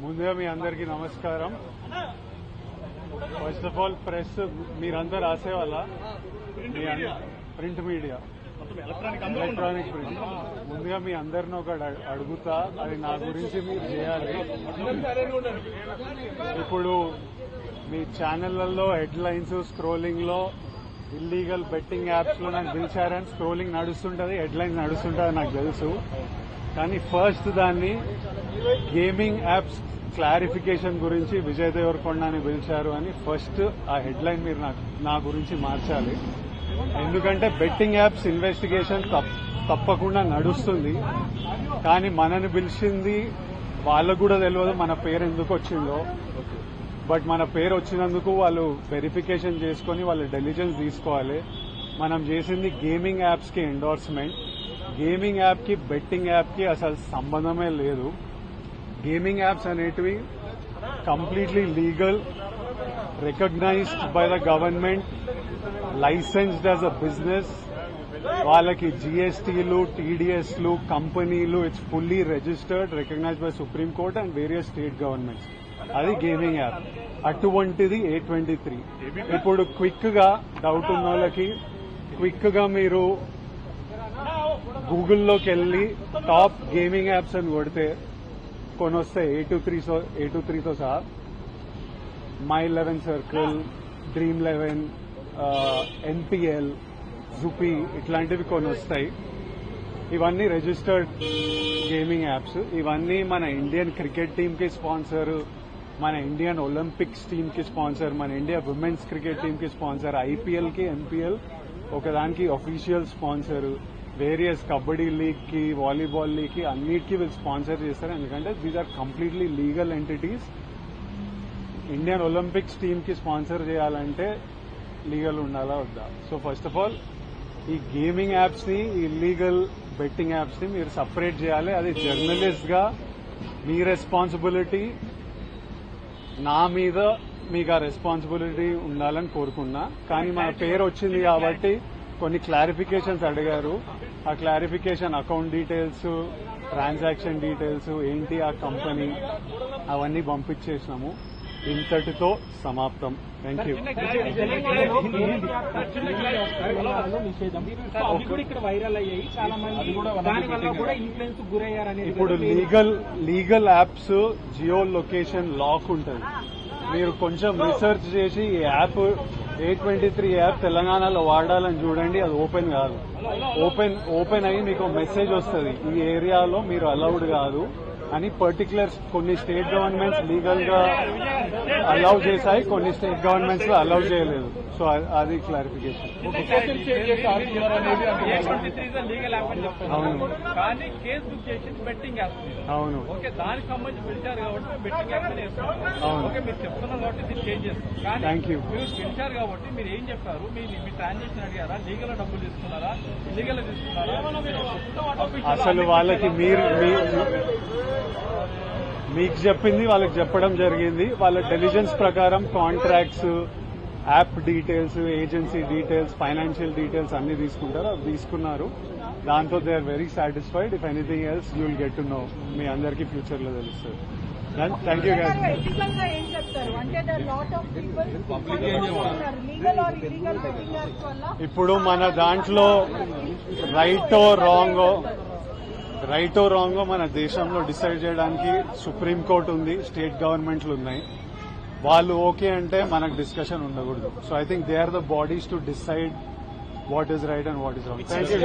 ముందుగా మీ అందరికీ నమస్కారం. ఫస్ట్ ఆఫ్ ఆల్ ప్రెస్ మీరందరూ రాసేవాళ్ళ? ప్రింట్ మీడియా ఎలక్ట్రానిక్ ప్రింట్ ముందుగా మీ అందరిని ఒకటి అడు- అడుగుతా అది నా గురించి మీరు చేయాలి. ఇప్పుడు మీ ఛానళ్ళలో హెడ్ లైన్స్ స్క్రోలింగ్లో ఇల్లీగల్ బెట్టింగ్ యాప్స్లో నాకు పిలిచారని స్క్రోలింగ్ నడుస్తుంటది హెడ్ లైన్స్ నడుస్తుంటది నాకు తెలుసు. కానీ ఫస్ట్ దాన్ని గేమింగ్ యాప్స్ క్లారిఫికేషన్ గురించి విజయ్ దేవరకొండని పిలిచారు అని ఫస్ట్ ఆ హెడ్లైన్ మీరు నాకు నా గురించి మార్చాలి. ఎందుకంటే బెట్టింగ్ యాప్స్ ఇన్వెస్టిగేషన్ తప్పకుండా నడుస్తుంది. కానీ మనని పిలిచింది వాళ్ళకు కూడా తెలియదు మన పేరు ఎందుకు వచ్చిందో. బట్ మన పేరు వచ్చినందుకు వాళ్ళు వెరిఫికేషన్ చేసుకొని వాళ్ళు డెలిజెన్స్ తీసుకోవాలి. మనం చేసింది గేమింగ్ యాప్స్కి ఎండోర్స్మెంట్ గేమింగ్ యాప్కి బెట్టింగ్ యాప్కి అసలు సంబంధమే లేదు. గేమింగ్ యాప్స్ అనేటివి completely legal recognised by the government licensed as a business వాళ్ళకి జీఎస్టీలు టీడీఎస్లు కంపెనీలు it's fully registered recognised by supreme court and various state governments అది గేమింగ్ యాప్ అటువంటిది ఏ ట్వంటీ త్రీ ఇప్పుడు క్విక్గా డౌట్ ఉన్న వాళ్ళకి క్విక్గా మీరు గూగుల్లోకి వెళ్ళి టాప్ గేమింగ్ యాప్స్ అని కొడితే కొన్ని వస్తాయి A two three A two త్రీతో సహా my eleven circle dream eleven NPL Zupee ఇట్లాంటివి కొన్ని వస్తాయి ఇవన్నీ రిజిస్టర్డ్ గేమింగ్ యాప్స్ ఇవన్నీ మన ఇండియన్ క్రికెట్ టీంకి స్పాన్సర్ మన ఇండియన్ ఒలింపిక్స్ టీంకి స్పాన్సర్ మన ఇండియా ఉమెన్స్ క్రికెట్ టీంకి స్పాన్సర్ ఐపీఎల్కి ఎంపీఎల్ ఒకదానికి అఫీషియల్ స్పాన్సర్ వేరియస్ కబడ్డీ లీగ్కి వాలీబాల్ లీగ్కి అన్నిటికీ వీళ్ళు స్పాన్సర్ చేస్తారు. ఎందుకంటే these are completely legal entities Indian Olympics టీమ్కి స్పాన్సర్ చేయాలంటే లీగల్ ఉండాలా వద్దా? సో ఫస్ట్ ఆఫ్ ఆల్ ఈ గేమింగ్ యాప్స్ని ఇల్లీగల్ బెట్టింగ్ యాప్స్ని మీరు సపరేట్ చేయాలి. అది జర్నలిస్ట్గా మీ రెస్పాన్సిబిలిటీ నా మీద మీకు ఆ రెస్పాన్సిబిలిటీ ఉండాలని కోరుకున్నా. కానీ మన పేరు వచ్చింది కాబట్టి కొన్ని క్లారిఫికేషన్స్ అడిగారు. ఆ clarification account details transaction details ఏంటి ఆ కంపెనీ అవన్నీ పంపించేసినాము. ఇంతటితో సమాప్తం. థ్యాంక్ యూ ఇప్పుడు legal legal apps geo location lock ఉంటుంది. మీరు కొంచెం రీసెర్చ్ చేసి ఈ app eight twenty three app తెలంగాణలో వాడాలని చూడండి అది ఓపెన్ కాదు. ఓపెన్ ఓపెన్ అయ్యి మీకు మెసేజ్ వస్తుంది. ఈ ఏరియాలో మీరు అలౌడ్ కాదు. అని పర్టికులర్ కొన్ని స్టేట్ గవర్నమెంట్స్ లీగల్గా అలౌ చేశాయి కొన్ని స్టేట్ గవర్నమెంట్స్లో అలౌ చేయలేదు. సో అది క్లారిఫికేషన్ లీగల్ అవును. కానీ కేసు బుక్ చేసింది బెట్టింగ్ యాప్ అవును. ఓకే దానికి సంబంధించి పిలిచారు కాబట్టి మీరు ఏం చెప్పారు? మీ ట్రాన్సాక్షన్ అడిగారా? లీగల్ డబ్బులు తీసుకున్నారా? ఇల్లీగల్ తీసుకున్నారా? అసలు వాళ్ళకి? మీరు మీ- మీకు చెప్పింది వాళ్ళకి చెప్పడం జరిగింది. వాళ్ళ డెలిజెన్స్ ప్రకారం contracts app details agency details financial details అన్ని తీసుకుంటారు. అవి తీసుకున్నారు. దాంతో they are very satisfied. If anything else you will get to know మీ అందరికీ ఫ్యూచర్లో తెలుస్తుంది. థ్యాంక్ యూ ఇప్పుడు మన దాంట్లో రైటో రాంగో రైటో రాంగో మన దేశంలో డిసైడ్ చేయడానికి సుప్రీంకోర్టు ఉంది స్టేట్ గవర్నమెంట్లు ఉన్నాయి. వాళ్ళు ఓకే అంటే మనకు డిస్కషన్ ఉండకూడదు. So I think they are the bodies to decide what is right and what is wrong thank you